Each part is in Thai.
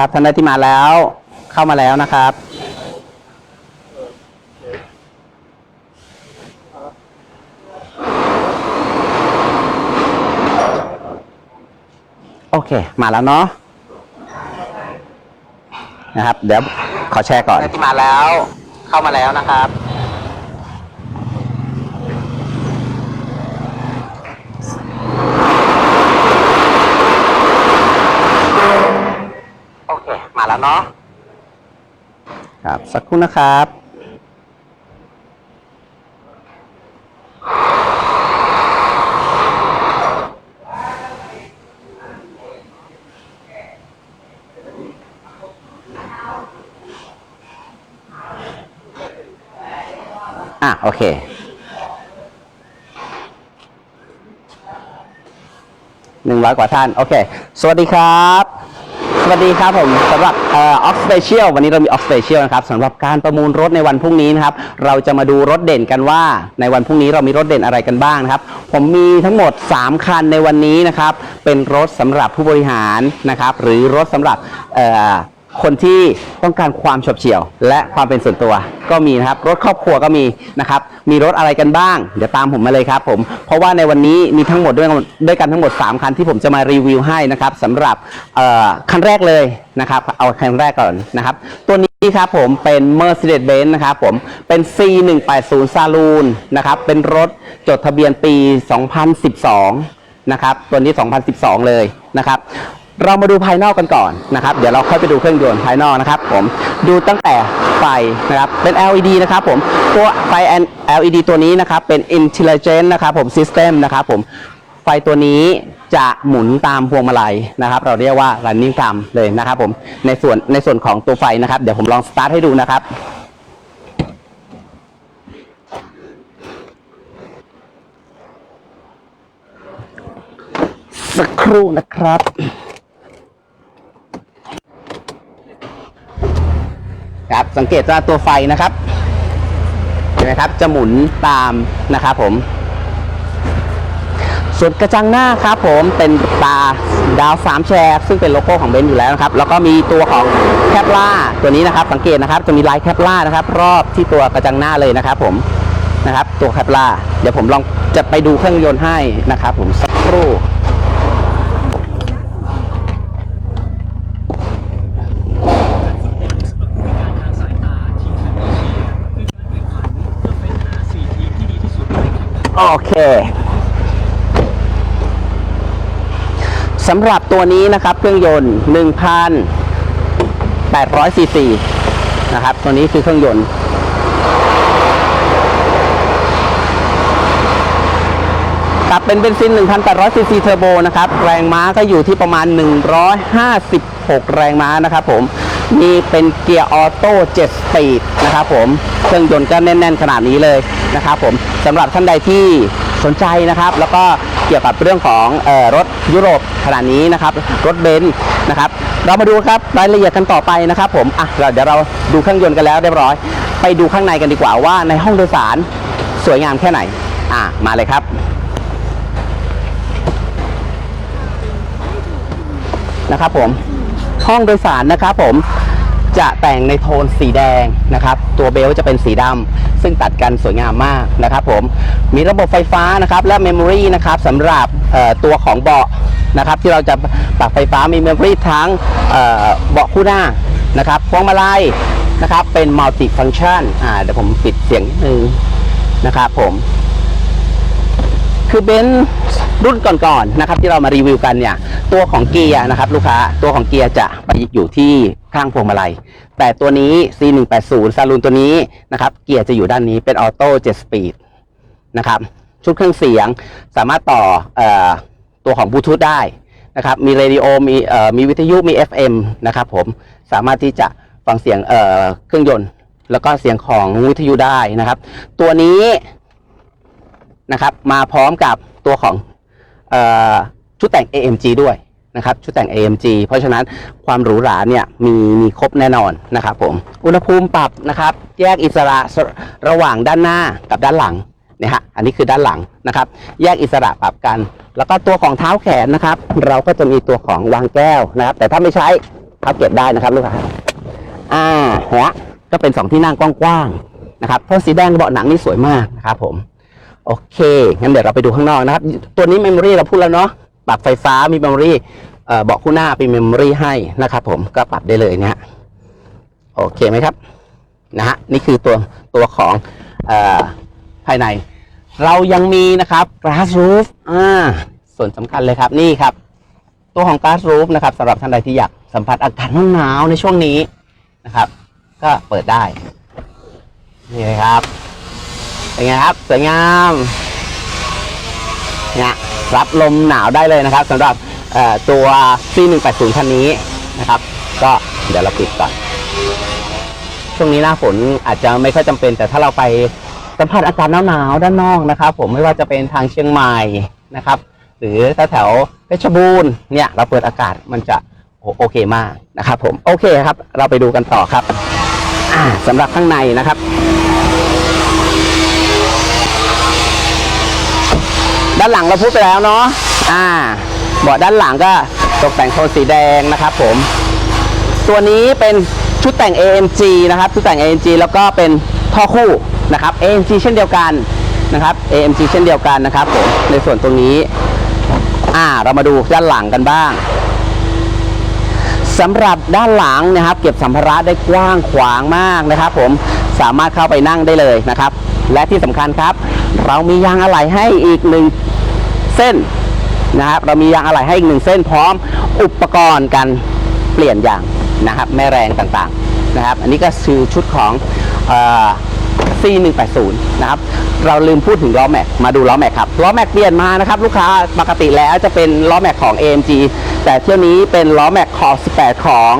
ครับท่านใดที่มาแล้วเข้ามาแล้วนะครับโอเค มาแล้วเนาะนะครับ เดี๋ยวขอแชร์ก่อนที่มาแล้ว เข้ามาแล้วนะครับ โอเค มาแล้วเนาะครับ สักครู่นะครับอะโอเค หนึ่งร้อยกว่าท่าน โอเค สวัสดีครับ วัสดีครับผมสำหรับเออฟสเปเชียลวันนี้เรามีออฟสเปเชียลนะครับสำหรับการประมูลรถในวันพรุ่งนี้นะครับเราจะมาดูรถเด่นกันว่า ในวันพรุ่งนี้เรามีรถเด่นอะไรกันบ้างนะครับ ผมมีทั้งหมด 3 คันในวันนี้นะครับ เป็นรถสำหรับผู้บริหารนะครับ หรือรถสำหรับเอ่อ คนที่ต้องการความฉบเฉี่ยว และความเป็นส่วนตัว ก็มีนะครับรถครอบครัวก็มีนะครับมีรถอะไรกันบ้าง เดี๋ยวตามผมมาเลยครับผมเพราะว่าในวันนี้มีทั้งหมดด้วยด้วยกันทั้งหมด 3 คันที่ผมจะมารีวิวให้นะครับสำหรับเอ่อคันแรกเลยนะครับเอาคันแรกก่อนนะครับตัวนี้ครับผมเป็น Mercedes-Benz นะครับผมเป็น C180 Saloon นะครับเป็นรถจดทะเบียนปี 2012นะครับตัวนี้ 2012 เลยนะครับ เรามาดูภายนอกกันก่อนนะครับ เดี๋ยวเราค่อยไปดูเครื่องยนต์ภายนอกนะครับผมดูตั้งแต่ไฟนะครับเป็น LED นะครับผมตัวไฟ LED ตัวนี้นะครับเป็น Intelligent นะครับผม System นะครับผมไฟตัวนี้จะหมุนตามพวงมาลัยนะครับ เราเรียกว่า running t i m เลยนะครับผมในส่วนในส่วนของตัวไฟนะครับ เดี๋ยวผมลองสตาร์ทให้ดูนะครับสักครู่นะครับ ครับ สังเกตว่าตัวไฟนะครับเห็นไหมครับจะหมุนตามนะครับผมส่วนกระจังหน้าครับผมเป็นตาดาวสามแฉกซึ่งเป็นโลโก้ของเบนซ์อยู่แล้วนะครับ แล้วก็มีตัวของแคปล่าตัวนี้นะครับ สังเกตนะครับจะมีลายแคปล่านะครับ รอบที่ตัวกระจังหน้าเลยนะครับ ผมนะครับ ตัวแคปล่าเดี๋ยวผมลองจะไปดูเครื่องยนต์ให้นะครับ ผมสักครู่ โอเคสำหรับตัวนี้นะครับ เครื่องยนต์ 1,800ซีซีนะครับ ตัวนี้คือเครื่องยนต์ครับเป็นเบนซิน 1,800ซีซีเทอร์โบนะครับ แรงม้าก็อยู่ที่ประมาณ 156 แรงม้านะครับผม มีเป็นเกียร์ออโต้7สปีดนะครับผมเครื่องยนต์ก็แน่น ๆ ขนาดนี้เลยนะครับผมสำหรับท่านใดที่สนใจนะครับ แล้วก็เกี่ยวกับเรื่องของออรถยุโรปขนาดนี้นะครับ รถเบนซ์นะครับ เรามาดูครับรายละเอียดกันต่อไปนะครับผมอะเราเดี๋ยวเราดูเครื่องยนต์กันแล้วเรียบร้อย ไปดูข้างในกันดีกว่าว่าในห้องโดยสารสวยงามแค่ไหนอะมาเลยครับนะครับผม ห้องโดยสารนะครับผมจะแต่งในโทนสีแดงนะครับ ตัวเบลจะเป็นสีดำซึ่งตัดกันสวยงามมากนะครับผมมีระบบไฟฟ้านะครับและเมมโมรีนะครับสำหรับตัวของเบาะนะครับ ที่เราจะปรับไฟฟ้ามีเมมโมรีทั้งเบาะคู่หน้านะครับพวงมาลัยนะครับเป็นมัลติฟังชันอ่าเดี๋ยวผมปิดเสียงนิดนึงนะครับผมคือเบนซ์ รุ่นก่อนๆนะครับที่เรามารีวิวกันเนี่ยตัวของเกียร์นะครับลูกค้าตัวของเกียร์จะไปอยู่ที่ข้างพวงมาลัย แต่ตัวนี้ C180 ซาลูนตัวนี้นะครับเกียร์จะอยู่ด้านนี้เป็นออโต้7สปีดนะครับชุดเครื่องเสียงสามารถต่อออตัวของบลูทูธได้นะครับมีเรดิโอมีเอ่อมีวิทยุมี FM นะครับผมสามารถที่จะฟังเสียงเอ่อเครื่องยนต์ แล้วก็เสียงของวิทยุได้นะครับ ตัวนี้นะครับมาพร้อมกับตัวของ ชุดแต่ง AMG ด้วยนะครับชุดแต่ง AMG เพราะฉะนั้นความหรูหราเนี่ยมีมีครบแน่นอนนะครับผมอุณหภูมิปรับนะครับ แยกอิสระระหว่างด้านหน้ากับด้านหลังเนี่ยฮะอันนี้คือด้านหลังนะครับ แยกอิสระปรับกัน แล้วก็ตัวของเท้าแขนนะครับ เราก็จะมีตัวของวางแก้วนะครับ แต่ถ้าไม่ใช้พับเก็บได้นะครับลูกค้าอ่าฮะก็เป็นสองที่นั่งกว้างๆนะครับโทนสีแดงเบาะหนังนี่สวยมากนะครับผม โอเค งั้นเดี๋ยวเราไปดูข้างนอกนะครับ ตัวนี้เมมโมรี่เราพูดแล้วเนาะ ปรับไฟฟ้ามีเมมโมรี่เบาะคู่หน้าเป็นเมมโมรี่ให้นะครับผม ก็ปรับได้เลยนะฮะ โอเคไหมครับ นะฮะ นี่คือตัวตัวของอภายใน เรายังมีนะครับ glass roof อ่า ส่วนสำคัญเลยครับ นี่ครับ ตัวของ glass roof นะครับสำหรับท่านใดที่อยากสัมผัสอากาศหนาวๆในช่วงนี้นะครับ ก็เปิดได้ นี่เลยครับ เป็นไงครับสวยงามเนี่ยรับลมหนาวได้เลยนะครับสำหรับตัว C180 คันนี้นะครับ ก็เดี๋ยวเราปิดก่อน ช่วงนี้หน้าฝนอาจจะไม่ค่อยจำเป็น แต่ถ้าเราไปสัมผัสอากาศหนาวๆด้านนอกนะครับ ผมไม่ว่าจะเป็นทางเชียงใหม่นะครับ หรือถ้าแถวเพชรบูรณ์เนี่ยเราเปิดอากาศมันจะโอเคมากนะครับ ผมโอเคครับ เราไปดูกันต่อครับอ่าสำหรับข้างในนะครับ ด้านหลังเราพูดไปแล้วเนาะอ่าเบาะด้านหลังก็ตกแต่งโทนสีแดงนะครับผม ตัวนี้เป็นชุดแต่ง AMG นะครับชุดแต่ง AMG แล้วก็เป็นท่อคู่นะครับ AMG เช่นเดียวกันนะครับ AMG เช่นเดียวกันนะครับผมในส่วนตรงนี้อ่าเรามาดูด้านหลังกันบ้างสำหรับด้านหลังนะครับ เก็บสัมภาระได้กว้างขวางมากนะครับ ผมสามารถเข้าไปนั่งได้เลยนะครับ และที่สำคัญครับ เรามียางอะไหล่ให้อีกหนึ่งเส้นนะครับเรามียางอะไหล่ให้อีกหนึ่งเส้นพร้อมอุปกรณ์การเปลี่ยนยางนะครับแม่แรงต่างๆนะครับ อันนี้ก็คือชุดของเอ่อ C180 นะครับเราลืมพูดถึงล้อแม็กมาดูล้อแม็กครับล้อแม็กเปลี่ยนมานะครับลูกค้าปกติแล้วจะเป็นล้อแม็กของ AMG แต่เที่ยวนี้เป็นล้อแม็กขอบ18 ของ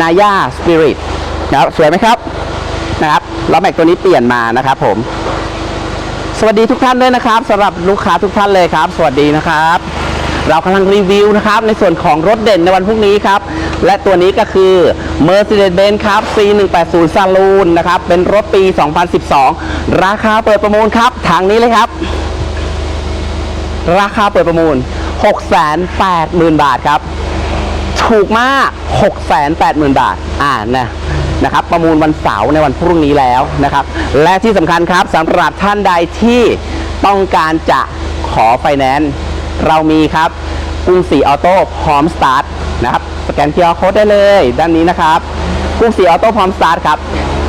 นายาสปิริตนะครับสวยไหมครับนะครับล้อแม็กตัวนี้เปลี่ยนมานะครับผม วัสดีทุกท่านด้วยนะครับสำหรับลูกค้าทุกท่านเลยครับ สวัสดีนะครับ เรากำลังรีวิวนะครับ ในส่วนของรถเด่นในวันพรุ่งนี้ครับ และตัวนี้ก็คือ Mercedes-Benz ครับ C180 Saloon นะครับ เป็นรถปี 2012 ราคาเปิดประมูลครับทางนี้เลยครับ ราคาเปิดประมูล 680,000 บาทครับ ถูกมาก 680,000 บาท อ่านะ นะครับ ประมูลวันเสาร์ในวันพรุ่งนี้แล้วนะครับ และที่สำคัญครับสำหรับท่านใดที่ต้องการจะขอไฟแนนซ์เรามีครับกรุงศรีออโต้พร้อมสตาร์ทนะครับสแกน QR Code ได้เลย ด้านนี้นะครับกรุงศรีออโต้พร้อมสตาร์ทครับ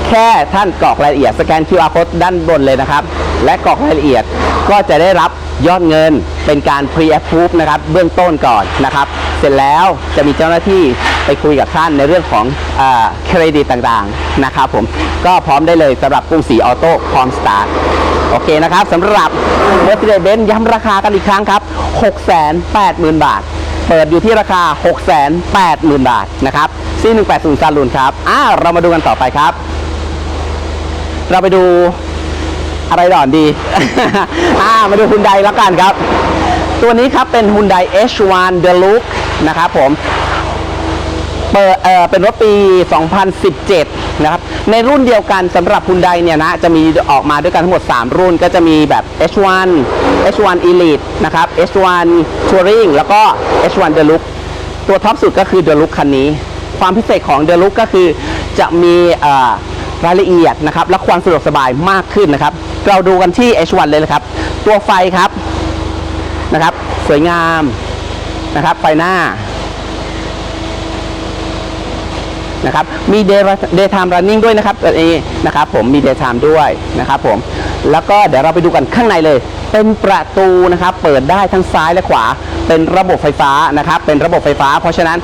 แค่ท่านกรอกรายละเอียดสแกน QR Code ด้านบนเลยนะครับ และกรอกรายละเอียดก็จะได้รับยอดเงินเป็นการ pre-approve นะครับ เบื้องต้นก่อนนะครับ เสร็จแล้วจะมีเจ้าหน้าที่ ไปคุยกับท่านในเรื่องของเครดิตต่างๆนะครับผมก็พร้อมได้เลยสำหรับกรุงศรีออโต้พร้อมสตาร์ทโอเคนะครับสำหรับ Mercedes-Benz ย้ำราคากันอีกครั้งครับ 680,000 บาท เปิดอยู่ที่ราคา 680,000 บาทนะครับซี180ซาลูนครับอ่าเรามาดูกันต่อไปครับ เราไปดูอะไรด่อนดีอ่ามาดูฮุนไดแล้วกันครับ ตัวนี้ครับเป็นฮุนได H1 Deluxe นะครับผม เปิดเอ่อเป็นรถปี 2017 นะครับ ในรุ่นเดียวกันสำหรับ Hyundai เนี่ยนะ จะมีออกมาด้วยกันทั้งหมด 3 รุ่นก็จะมีแบบ H1 H1 Elite นะครับ H1 Touring แล้วก็ H1 Deluxe ตัวท็อปสุดก็คือ Deluxe คันนี้ ความพิเศษของ Deluxe ก็คือจะมีรายละเอียดนะครับ และความสะดวกสบายมากขึ้นนะครับ เราดูกันที่ H1 เลยนะครับ ตัวไฟครับนะครับ สวยงามนะครับ ไฟหน้า นะครับมี day day time running ด้วยนะครับตัวนี้นะครับผมมี day time ด้วยนะครับผมแล้วก็เดี๋ยวเราไปดูกันข้างในเลย เป็นประตูนะครับเปิดได้ทั้งซ้ายและขวา เป็นระบบไฟฟ้านะครับเป็นระบบไฟฟ้า เพราะฉะนั้น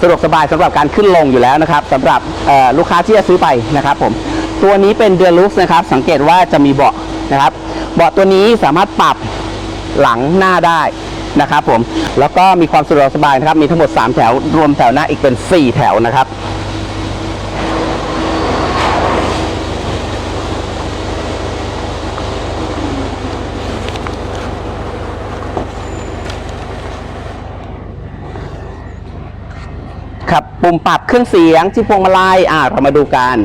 สะดวกสบายสำหรับการขึ้นลงอยู่แล้วนะครับสำหรับลูกค้าที่จะซื้อไปนะครับผมตัวนี้เป็นเดลุ x นะครับสังเกตว่าจะมีเบาะนะครับเบาะตัวนี้สามารถปรับหลังหน้าได้นะครับผมแล้วก็มีความสะดวกสบายนะครับมีทั้งหมด 3 แถวรวมแถวหน้าอีกเป็น 4 แถวนะครับ ปุ่มปรับเครื่องเสียงที่พวงมาลัยอ่าเรามาดูกัน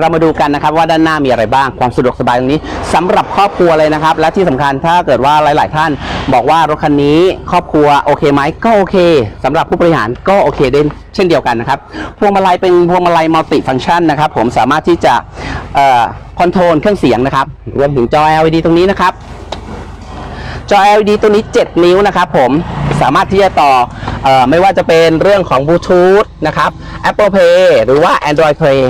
เรามาดูกันนะครับว่าด้านหน้ามีอะไรบ้างความสะดวกสบายตรงนี้สำหรับครอบครัวเลยนะครับ และที่สำคัญถ้าเกิดว่าหลาย ๆ ท่าน บอกว่ารถคันนี้ครอบครัวโอเคไหมก็โอเคสำหรับผู้บริหารก็โอเคด้วยเช่นเดียวกันนะครับพวงมาลัยเป็นพวงมาลัยมัลติฟังก์ชันนะครับ ผมสามารถที่จะคอนโทรลเครื่องเสียงนะครับรวมถึงจอ LED ตรงนี้นะครับ จอ LED ตัวนี้ 7 นิ้วนะครับผมสามารถที่จะต่อออไม่ว่าจะเป็นเรื่องของบลูทูธนะครับ Apple Play หรือว่า Android Play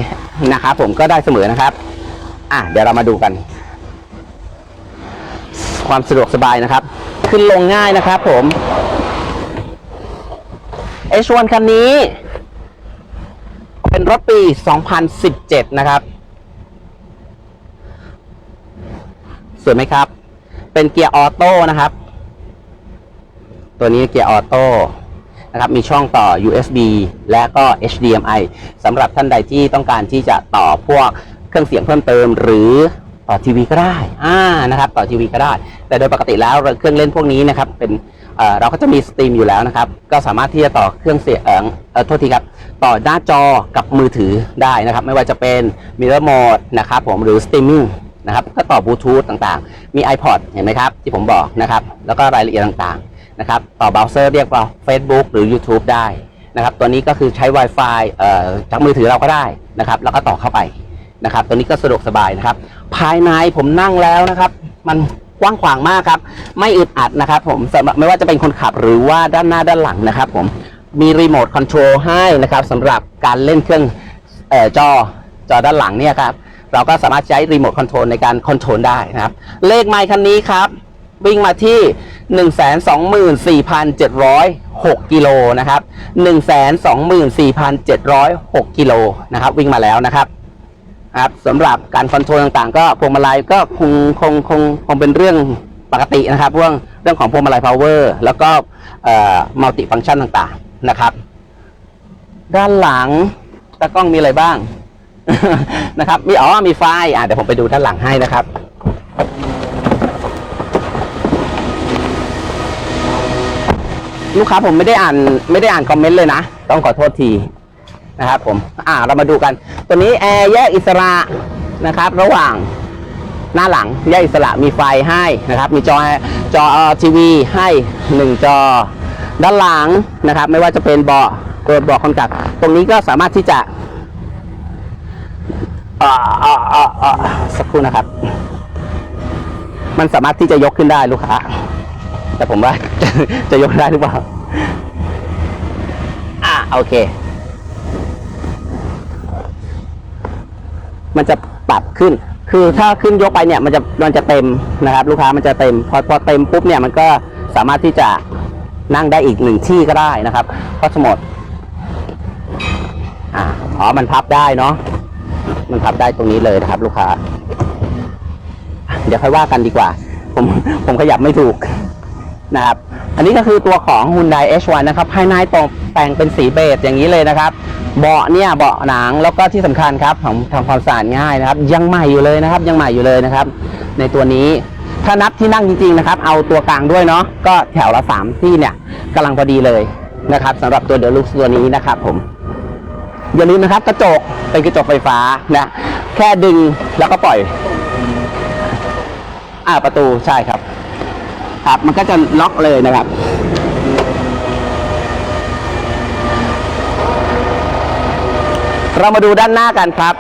นะครับผมก็ได้เสมอนะครับอะเดี๋ยวเรามาดูกัน ความสะดวกสบายนะครับ ขึ้นลงง่ายนะครับผม H1 คันนี้ เป็นรถปี 2017 นะครับ สวยไหมครับ เป็นเกียร์ออโต้นะครับ ตัวนี้เกียร์ออโต้นะครับมีช่องต่อ USB และก็ HDMI สำหรับท่านใดที่ต้องการที่จะต่อพวกเครื่องเสียงเพิ่มเติม หรือต่อทีวีก็ได้อ่านะครับ ต่อทีวีก็ได้ แต่โดยปกติแล้วเครื่องเล่นพวกนี้นะครับ เป็นเราก็จะมีสตรีมอยู่แล้วนะครับ ก็สามารถที่จะต่อเครื่องเสียงเอ่อเอ่อโทษทีครับ ต่อหน้าจอกับมือถือได้นะครับ ไม่ว่าจะเป็น Mirror Mode นะครับผมหรือ Streaming นะครับก็ต่อบลูทูธต่างๆ มี iPod เห็นไหมครับ ที่ผมบอกนะครับ แล้วก็รายละเอียดต่างๆนะครับต่อเบราว์เซอร์เรียกว่า Facebook หรือ YouTube ได้นะครับตัวนี้ก็คือใช้ Wi-Fi เอ่อจากมือถือเราก็ได้นะครับ แล้วก็ต่อเข้าไปนะครับ ตัวนี้ก็สะดวกสบายนะครับ ภายในผมนั่งแล้วนะครับ มันกว้างขวางมากครับ ไม่อึดอัดนะครับ ผมสำหรับไม่ว่าจะเป็นคนขับหรือว่าด้านหน้าด้านหลังนะครับ ผมมีรีโมทคอนโทรลให้นะครับสำหรับการเล่นเครื่องออจอจอด้านหลังเนี่ยครับ เราก็สามารถใช้รีโมทคอนโทรลในการคอนโทรลได้นะครับ เลขไมค์คันนี้ครับ วิ่งมาที่ 124,706กิโลนะครับ124,706กิโลนะครับวิ่งมาแล้วนะครับครับสำหรับการคอนโทรลต่างๆ ก็พวงมาลัยก็คงคงคงคงเป็นเรื่องปกตินะครับ เรื่องเรื่องของพวงมาลัยพาวเวอร์แล้วก็มัลติฟังก์ชันต่างๆนะครับ ด้านหลังตากล้องมีอะไรบ้าง นะครับ มีอ๋อมีไฟอะเดี๋ยวผมไปดูด้านหลังให้นะครับลูกค้าผมไม่ได้อ่านไม่ได้อ่านคอมเมนต์เลยนะ ต้องขอโทษทีนะครับผมอ่าเรามาดูกัน ตัวนี้แอร์แยกอิสระนะครับ ระหว่างหน้าหลังแยกอิสระมีไฟให้นะครับ มีจอจอทีวีให้หนึ่งจอ ด้านหลังนะครับ ไม่ว่าจะเป็นเบาะตัวเบาะคนขับ ตรงนี้ก็สามารถที่จะ อ่าอ่าอ่าอ่าสักครู่นะครับ มันสามารถที่จะยกขึ้นได้ลูกค้า แต่ผมว่า จะยกได้หรือเปล่า อ่าโอเค มันจะปรับขึ้น คือถ้าขึ้นยกไปเนี่ยมันจะมันจะเต็มนะครับ ลูกค้ามันจะเต็ม พอพอเต็มปุ๊บเนี่ยมันก็สามารถที่จะนั่งได้อีกหนึ่งที่ก็ได้นะครับก็สมดอ่าอ๋อมันพับได้เนาะมัน พับได้ตรงนี้เลยนะครับ ลูกค้า เดี๋ยวค่อยว่ากันดีกว่า ผมผมขยับไม่ถูกนะครับ อันนี้ก็คือตัวของ Hyundai H1 นะครับ ภายในตกแต่งเป็นสีเบจอย่างนี้เลยนะครับ เบาะเนี่ยเบาะหนังแล้วก็ที่สำคัญครับผมทำความสะอาดง่ายนะครับ ยังใหม่อยู่เลยนะครับ ยังใหม่อยู่เลยนะครับ ในตัวนี้ถ้านับที่นั่งจริงๆนะครับ เอาตัวกลางด้วยเนาะก็แถวละสามที่เนี่ยกำลังพอดีเลยนะครับสำหรับตัวเดลุกตัวนี้นะครับผม อย่าลืมนะครับกระจกเป็นกระจกไฟฟ้านะแค่ดึงแล้วก็ปล่อย อ่าประตูใช่ครับ ครับมันก็จะล็อกเลยนะครับเรามาดูด้านหน้ากันครับ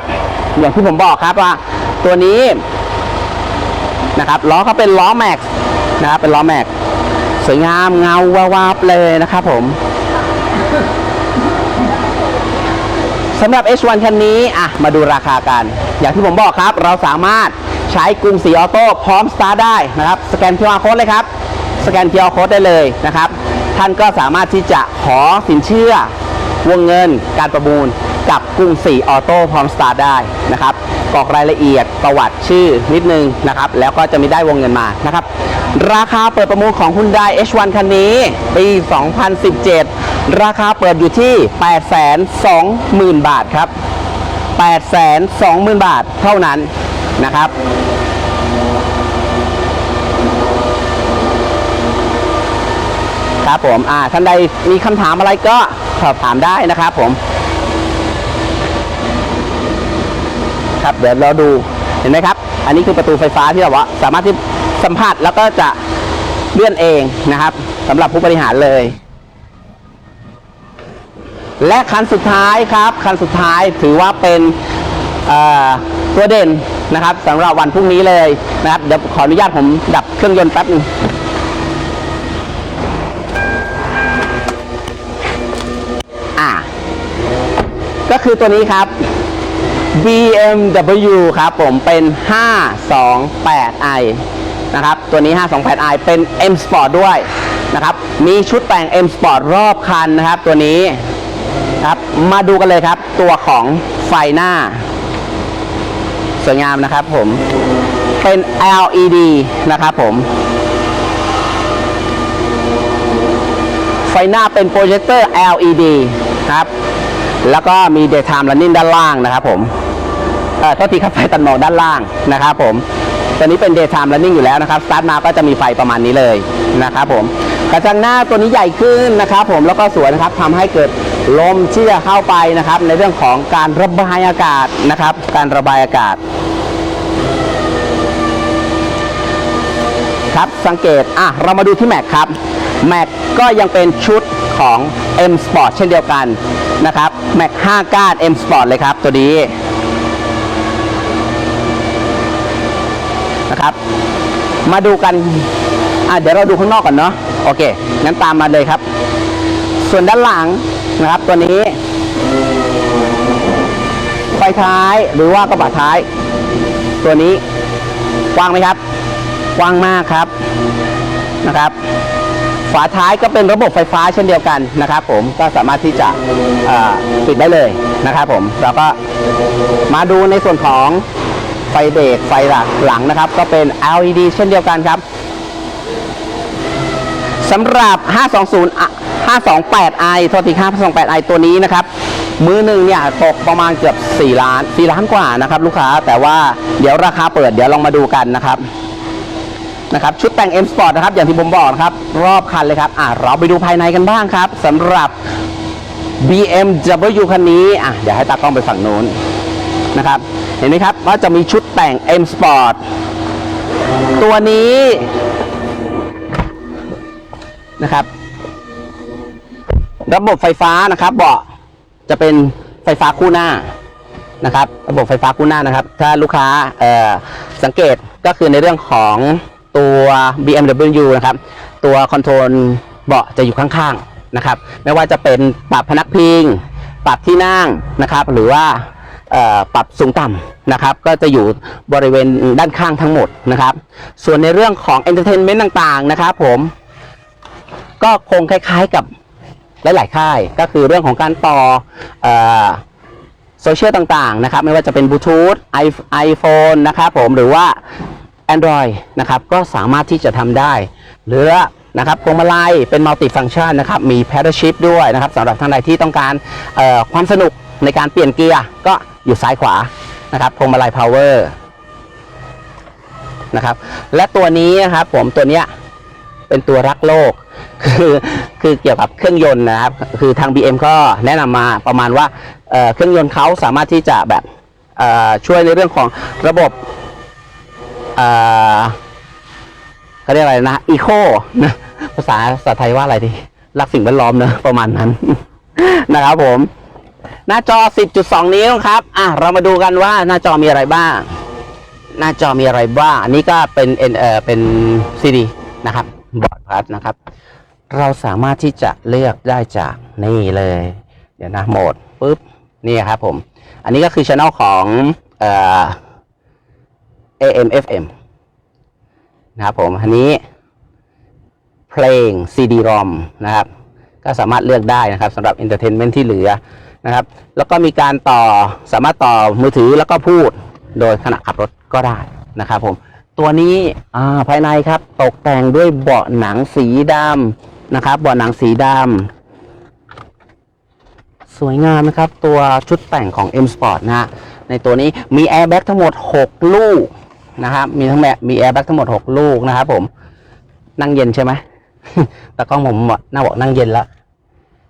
อย่างที่ผมบอกครับว่า ตัวนี้นะครับล้อเขาเป็นล้อแม็กซ์นะครับเป็นล้อแม็กสวยงามเงาวาวาบเลยนะครับผม สำหรับ H1 คันนี้อะมาดูราคากัน อย่างที่ผมบอกครับ เราสามารถใช้กรุงศรีออโต้พร้อมสตาร์ทได้นะครับ สแกน QR Code เลยครับ สแกน QR Code ได้เลยนะครับ ท่านก็สามารถที่จะขอสินเชื่อ วงเงิน การประมูลกับกรุงศรีออโต้พร้อมสตาร์ทได้นะครับกรอกรายละเอียดประวัติชื่อนิดนึงนะครับ แล้วก็จะมีได้วงเงินมานะครับ ราคาเปิดประมูลของ Hyundai H1 คันนี้ ปี 2017 ราคาเปิดอยู่ที่ 820,000 บาทครับ 820,000 บาทเท่านั้นนะครับ ครับผมอ่าท่านใดมีคำถามอะไรก็สอบถามได้นะครับผม ครับเดี๋ยวเราดูเห็นไหมครับ อันนี้คือประตูไฟฟ้าที่เราว่าสามารถที่สัมผัสแล้วก็จะเลื่อนเองนะครับสำหรับผู้บริหารเลย และคันสุดท้ายครับคันสุดท้ายถือว่าเป็นตัวเด่นนะครับสำหรับวันพรุ่งนี้เลยนะครับเดี๋ยวขออนุญาตผมดับเครื่องยนต์แป๊บนึงอ่าก็คือตัวนี้ครับ BMW ครับผมเป็น 528i นะครับ ตัวนี้ 528i เป็น M Sport ด้วยนะครับ มีชุดแต่ง M Sport รอบคันนะครับตัวนี้ ครับ มาดูกันเลยครับ ตัวของไฟหน้า สวยงามนะครับผม เป็น LED นะครับผม ไฟหน้าเป็นโปรเจคเตอร์ LED ครับ แล้วก็มี daytime running ด้านล่างนะครับผมเอ่อโทษทีครับไฟตัดหมอกด้านล่างนะครับผมตัวนี้เป็น daytime running อยู่แล้วนะครับสตาร์ทมาก็จะมีไฟประมาณนี้เลยนะครับผมกระจังหน้าตัวนี้ใหญ่ขึ้นนะครับผมแล้วก็สวยนะครับทำให้เกิด ลมที่จะเข้าไปนะครับ ในเรื่องของการระบายอากาศนะครับ การระบายอากาศ ครับสังเกตอะเรามาดูที่แม็กครับแม็กก็ยังเป็นชุดของ M Sport เช่นเดียวกันนะครับแม็ก5ก้าน M Sport เลยครับตัวนี้นะครับ มาดูกันอะเดี๋ยวเราดูข้างนอกก่อนเนาะโอเคงั้นตามมาเลยครับ ส่วนด้านหลังนะครับตัวนี้ ไฟท้ายหรือว่ากระบะท้าย ตัวนี้กว้างไหมครับ กว้างมากครับนะครับ ฝาท้ายก็เป็นระบบไฟฟ้าเช่นเดียวกันนะครับ ผมก็สามารถที่จะปิดได้เลยนะครับ ผมแล้วก็มาดูในส่วนของไฟเบรกไฟหลักหลังนะครับ ก็เป็น LED เช่นเดียวกันครับสำหรับ 520 528i โทษทีครับ 528i ตัวนี้นะครับ มือหนึ่งเนี่ยตกประมาณเกือบ 4 ล้าน 4 ล้านกว่านะครับลูกค้า แต่ว่าเดี๋ยวราคาเปิดเดี๋ยวลองมาดูกันนะครับนะครับชุดแต่ง M Sport นะครับ อย่างที่ผมบอกนะครับ รอบคันเลยครับอะเราไปดูภายในกันบ้างครับสำหรับ BMW คันนี้อะเดี๋ยวให้ตากล้องไปฝั่งโน้นนะครับ เห็นไหมครับว่าจะมีชุดแต่ง M Sport ตัวนี้นะครับ ระบบไฟฟ้านะครับเบาะจะเป็นไฟฟ้าคู่หน้านะครับ ระบบไฟฟ้าคู่หน้านะครับ ถ้าลูกค้าสังเกตก็คือในเรื่องของตัว BMW นะครับ ตัวคอนโทรลเบาะจะอยู่ข้างๆนะครับ ไม่ว่าจะเป็นปรับพนักพิง ปรับที่นั่งนะครับ หรือว่าปรับสูงต่ำนะครับ ก็จะอยู่บริเวณด้านข้างทั้งหมดนะครับ ส่วนในเรื่องของ Entertainment ต่างๆนะครับผม ก็คงคล้ายๆกับ หลายๆค่ายก็คือเรื่องของการต่อโซเชียลต่างๆนะครับไม่ว่าจะเป็นบลูทูธไอโฟนนะครับผมหรือว่า Android นะครับก็สามารถที่จะทำได้ หรือนะครับพวงมาลัยเป็นมัลติฟัง c t ชันนะครับมี p a d d l shift ด้วยนะครับสำหรับท่านใดที่ต้องการความสนุกในการเปลี่ยนเกียร์ก็อยู่ซ้ายขวานะครับพวงมาลัย power นะครับและตัวนี้นะครับผมตัวเนี้ยเป็นตัวรักโลก คือคือเกี่ยวกับเครื่องยนต์นะครับ คือทาง BM ก็แนะนำมาประมาณว่าเเครื่องยนต์เขาสามารถที่จะแบบช่วยในเรื่องของระบบเขาเรียกอะไรนะอีโคนะภาษาภาษาไทยว่าอะไรดีรักสิ่งแวดล้อมเนอะประมาณนั้น นะครับผม หน้าจอ 10.2 นิ้วครับ อะ เรามาดูกันว่าหน้าจอมีอะไรบ้าง หน้าจอมีอะไรบ้าง อันนี้ก็เป็นเอ็นเอ่อเป็นซีดีนะครับ บอร์ดพลัสนะครับ เราสามารถที่จะเลือกได้จากนี่เลย เดี๋ยวนะโหมดปุ๊บนี่ครับผม อันนี้ก็คือช anel ของเอ่อ AM FM นะครับผมอันนี้เพลง CD-ROM นะครับ ก็สามารถเลือกได้นะครับสำหรับ Entertainment ที่เหลือนะครับ แล้วก็มีการต่อสามารถต่อมือถือแล้วก็พูดโดยขณะขับรถก็ได้นะครับผม ตัวนี้ภายในครับตกแต่งด้วยเบาะหนังสีดำ นะครับเบาะหนังสีดำสวยงามนะครับ ตัวชุดแต่งของ M Sport นะฮะในตัวนี้มีแอร์แบ็กทั้งหมด 6 ลูกนะครับ มีทั้งแมมีแอร์แบ็กทั้งหมด 6 ลูกนะครับผมนั่งเย็นใช่ไหมแต่กล้องผมน่าบอกนั่งเย็นแล้ว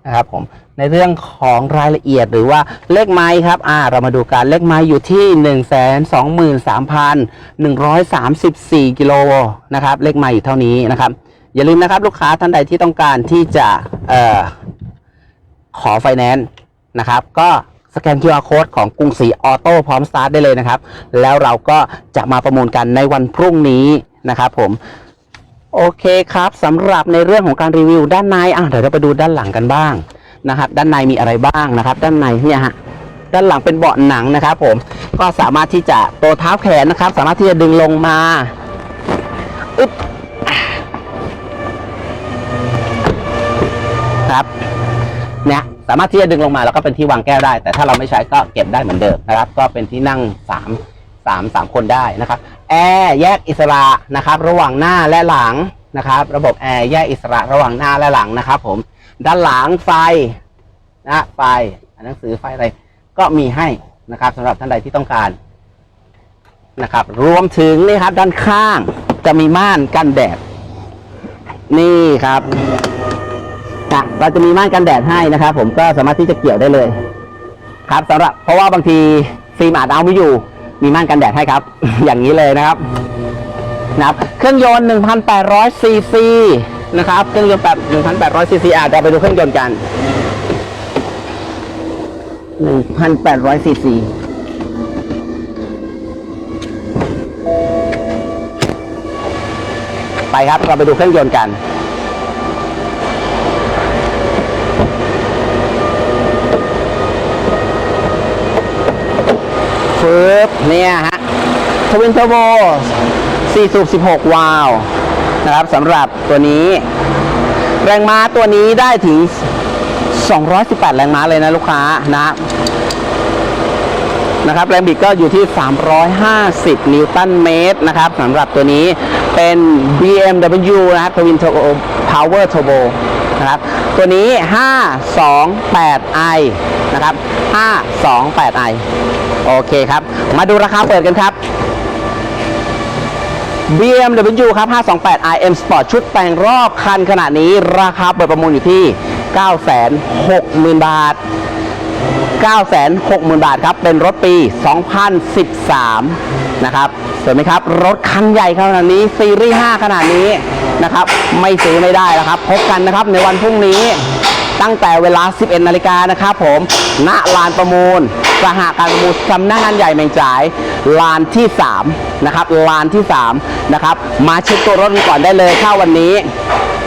นะครับผมในเรื่องของรายละเอียดหรือว่าเลขไม้ครับอ่าเรามาดูกันเลขไม้อยู่ที่ 1 2 3 1 3 4 กิโลนะครับ เลขไม้อยู่เท่านี้นะครับ อย่าลืมนะครับลูกค้าท่านใดที่ต้องการที่จะเอ่อขอไฟแนนซ์นะครับ ก็สแกน QR Code ของกรุงศรีออโต้พร้อมสตาร์ทได้เลยนะครับ แล้วเราก็จะมาประมูลกันในวันพรุ่งนี้นะครับผมโอเคครับสำหรับในเรื่องของการรีวิวด้านในอะเดี๋ยวเราไปดูด้านหลังกันบ้างนะครับ ด้านในมีอะไรบ้างนะครับ ด้านในเนี่ยฮะด้านหลังเป็นเบาะหนังนะครับ ผมก็สามารถที่จะตัวเท้าแขนนะครับ สามารถที่จะดึงลงมาอึ๊บครับ เนี่ยสามารถที่จะดึงลงมาแล้วก็เป็นที่วางแก้วได้ แต่ถ้าเราไม่ใช้ก็เก็บได้เหมือนเดิมนะครับ ก็เป็นที่นั่งสามสามสามคนได้นะครับแอร์แยกอิสระนะครับ ระหว่างหน้าและหลังนะครับ ระบบแอร์แยกอิสระระหว่างหน้าและหลังนะครับ ผมด้านหลังไฟนะไฟหนังสือไฟอะไรก็มีให้นะครับสำหรับท่านใดที่ต้องการนะครับ รวมถึงนี่ครับด้านข้างจะมีม่านกันแดดนี่ครับ นะเราจะมีม่านกันแดดให้นะครับ ผมก็สามารถที่จะเกี่ยวได้เลย ครับสำหรับเพราะว่าบางทีฟิล์มอาจเอาไม่อยู่ มีม่านกันแดดให้ครับ อย่างนี้เลยนะครับนะครับ เครื่องยนต์1,800ซีซีนะครับเครื่องยนต์แบบ1,800ซีซีอาจจะไปดูเครื่องยนต์กัน1,800ซีซีไปครับ เราไปดูเครื่องยนต์กันึบเนี่ยฮะทวินเทอร์โบ4สูบ16 วาล์วนะครับสำหรับตัวนี้ แรงม้าตัวนี้ได้ถึง 218 แรงม้าเลยนะลูกค้านะนะครับแรงบิดก็อยู่ที่ 350 นิวตันเมตรนะครับสำหรับตัวนี้เป็น BMW นะครับ Twin Turbo Power Turbo นะครับตัวนี้ 528i นะครับ 528i โอเคครับ มาดูราคาเปิดกันครับ BMW ครับ 528 iM Sport ชุดแต่งรอบคันขณะนี้ราคาเปิดประมูลอยู่ที่ 960,000 บาท 960,000 บาทครับ เป็นรถปี 2013 นะครับสวยไหมครับ รถคันใหญ่ขนาดนี้ ซีรีส์ 5 ขนาดนี้นะครับ ไม่ซื้อไม่ได้แล้วครับ พบกันนะครับในวันพรุ่งนี้ ตั้งแต่เวลา 11 นาฬิกานะครับผมณลานประมูล สหการประมูลสำนักงานใหญ่แมงจ่ายลานที่ 3 นะครับลานที่ 3 นะครับ มาเช็คตัวรถกันก่อนได้เลยถ้าวันนี้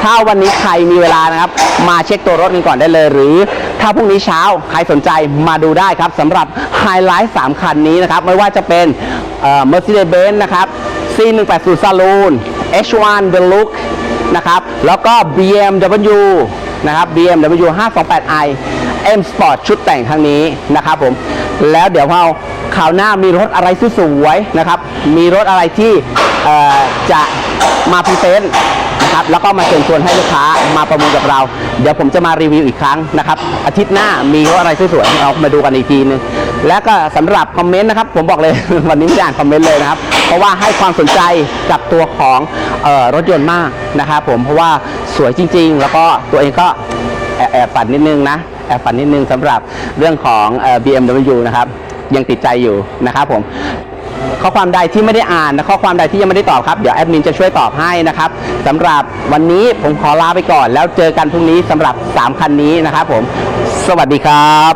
ถ้าวันนี้ใครมีเวลานะครับ มาเช็คตัวรถกันก่อนได้เลย หรือถ้าพรุ่งนี้เช้าใครสนใจมาดูได้ครับสำหรับไฮไลท์3คันนี้นะครับ ไม่ว่าจะเป็นเอ่อ Mercedes-Benz นะครับ C180 Saloon H1 Deluxe นะครับ แล้วก็ BMW นะครับ BMW 528i M Sport ชุดแต่งครั้งนี้นะครับผม แล้วเดี๋ยวเราคราวหน้ามีรถอะไรที่สวยนะครับ มีรถอะไรที่จะมาพรีเซนต์นะครับแล้วก็มาเชิญชวนให้ลูกค้ามาประมูลกับเรา เดี๋ยวผมจะมารีวิวอีกครั้งนะครับ อาทิตย์หน้ามีรถอะไรสวยๆเรามาดูกันอีกทีนึงและก็สำหรับคอมเมนต์นะครับ ผมบอกเลย วันนี้ไม่ได้อ่านคอมเมนต์เลยนะครับ เพราะว่าให้ความสนใจกับตัวของออรถยนต์มากนะครับผมเพราะว่า สวยจริง ๆ แล้วก็ตัวเองก็แอบแอบฝันนิดนึงนะ แอบฝันนิดนึงสำหรับเรื่องของ BMW นะครับ ยังติดใจอยู่นะครับผมข้อความใดที่ไม่ได้อ่านและข้อความใดที่ยังไม่ได้ตอบครับ เดี๋ยวแอดมินจะช่วยตอบให้นะครับสำหรับวันนี้ผมขอลาไปก่อน แล้วเจอกันพรุ่งนี้สำหรับ 3 คันนี้นะครับผม สวัสดีครับ